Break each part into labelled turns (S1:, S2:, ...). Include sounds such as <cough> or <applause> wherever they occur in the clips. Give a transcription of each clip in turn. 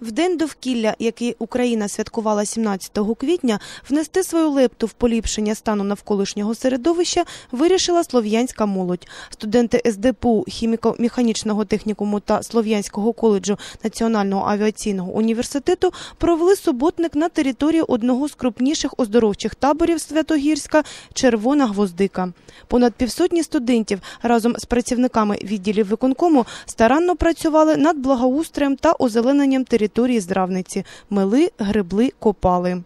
S1: В день довкілля, який Україна святкувала 17 квітня, внести свою лепту в поліпшення стану навколишнього середовища вирішила слов'янська молодь. Студенти СДПУ, хіміко-механічного технікуму та Слов'янського коледжу Національного авіаційного університету провели суботник на території одного з крупніших оздоровчих таборів Святогірська Червона гвоздика. Понад півсотні студентів разом з працівниками відділів виконкому старанно працювали над благоустроєм та озелененням території здравниці. Мели, гребли, копали.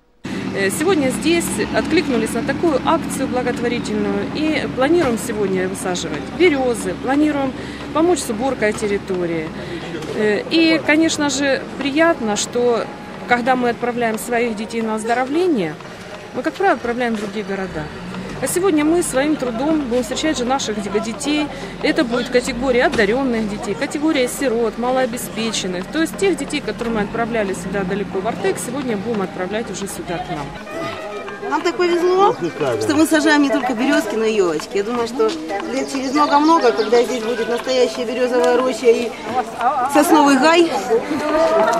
S2: Э, Сегодня здесь откликнулись на такую акцию благотворительную и планируем сегодня высаживать березы, планируем помочь с уборкой территории. Э, И, конечно же, приятно, что когда мы отправляем своих детей на оздоровление, мы, как правило, отправляем в другие города. А сегодня мы своим трудом будем встречать же наших детей. Это будет категория одаренных детей, категория сирот, малообеспеченных. То есть тех детей, которые мы отправляли сюда далеко в Артек, сегодня будем отправлять уже сюда к нам.
S3: Нам так повезло, что мы сажаем не только березки, но и елочки. Я думаю, что лет через много-много, когда здесь будет настоящая березовая роща и сосновый гай,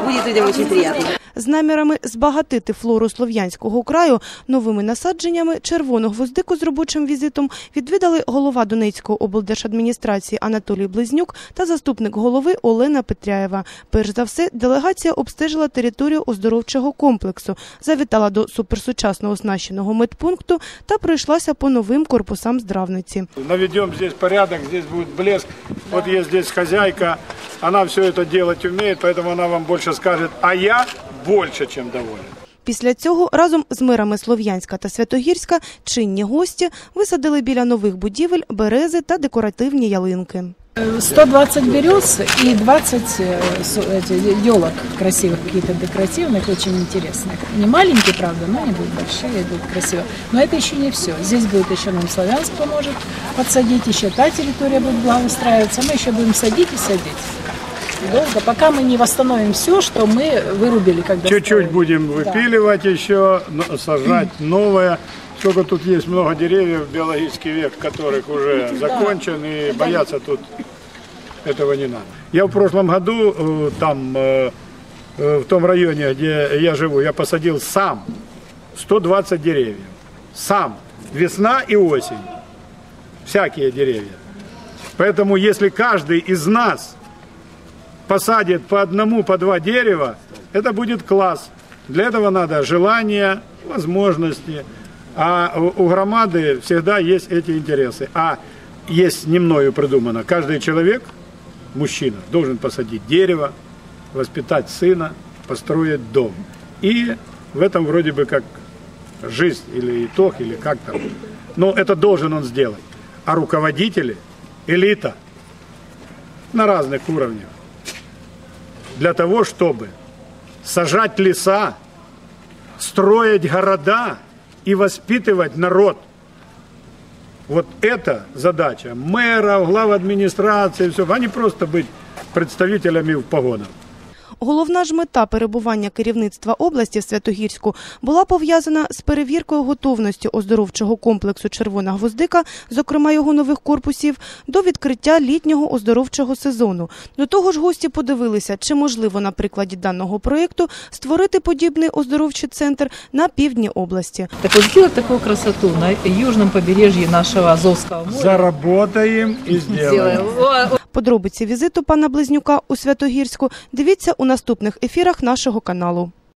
S3: будет людям очень приятно.
S1: З намірами збагатити флору Слов'янського краю новими насадженнями червону гвоздику з робочим візитом відвідали голова Донецької облдержадміністрації Анатолій Близнюк та заступник голови Олена Петряєва. Перш за все, делегація обстежила територію оздоровчого комплексу, завітала до суперсучасно оснащеного медпункту та пройшлася по новим корпусам здравниці.
S4: наведем здесь порядок, здесь будет блеск. Вот есть здесь хозяйка, она все это делать умеет, поэтому она вам больше скажет, а я больше, чем доволен.
S1: Після цього разом з мирами Слов'янська та Святогірська чинні гості висадили біля нових будівель берези та декоративні ялинки.
S5: 120 берез и 20 э, с- эти, елок красивых, какие-то декоративных, очень интересных. Не маленькие, правда, но они будут большие, будут красиво. Но это еще не все. Здесь будет еще нам Славянск поможет подсадить, еще та территория будет благоустраиваться. Мы еще будем садить и садить. Долго, пока мы не восстановим все, что мы вырубили, когда
S4: Чуть-чуть будем
S5: Да.
S4: выпиливать еще, но- сажать <clears throat> новое. Сколько тут есть много деревьев, биологический век которых уже закончен, и бояться тут этого не надо. Я в прошлом году э, там, э, э, в том районе, где я живу, я посадил сам 120 деревьев. Сам. Весна и осень. Всякие деревья. Поэтому если каждый из нас посадит по одному, по два дерева, это будет класс. Для этого надо желание, возможности. А у громады всегда есть эти интересы. А есть не мною придумано. Каждый человек, мужчина, должен посадить дерево, воспитать сына, построить дом. И в этом вроде бы как жизнь или итог, или как там. Но это должен он сделать. А руководители, элита на разных уровнях для того, чтобы сажать леса, строить города и воспитывать народ. Вот это задача мэра, глав администрации, все, а не просто быть представителями в погонах.
S1: Головна ж мета перебування керівництва області в Святогірську була пов'язана з перевіркою готовності оздоровчого комплексу Червона гвоздика, зокрема його нових корпусів, до відкриття літнього оздоровчого сезону. До того ж, гості подивилися, чи можливо на прикладі даного проєкту створити подібний оздоровчий центр на півдні області.
S6: Так вот сделать такую красоту на южном побережье нашего Азовского моря.
S4: Заработаем и сделаем.
S6: Сделаем. О,
S1: Подробиці візиту пана Близнюка у Святогірську дивіться у наступних ефірах нашого каналу.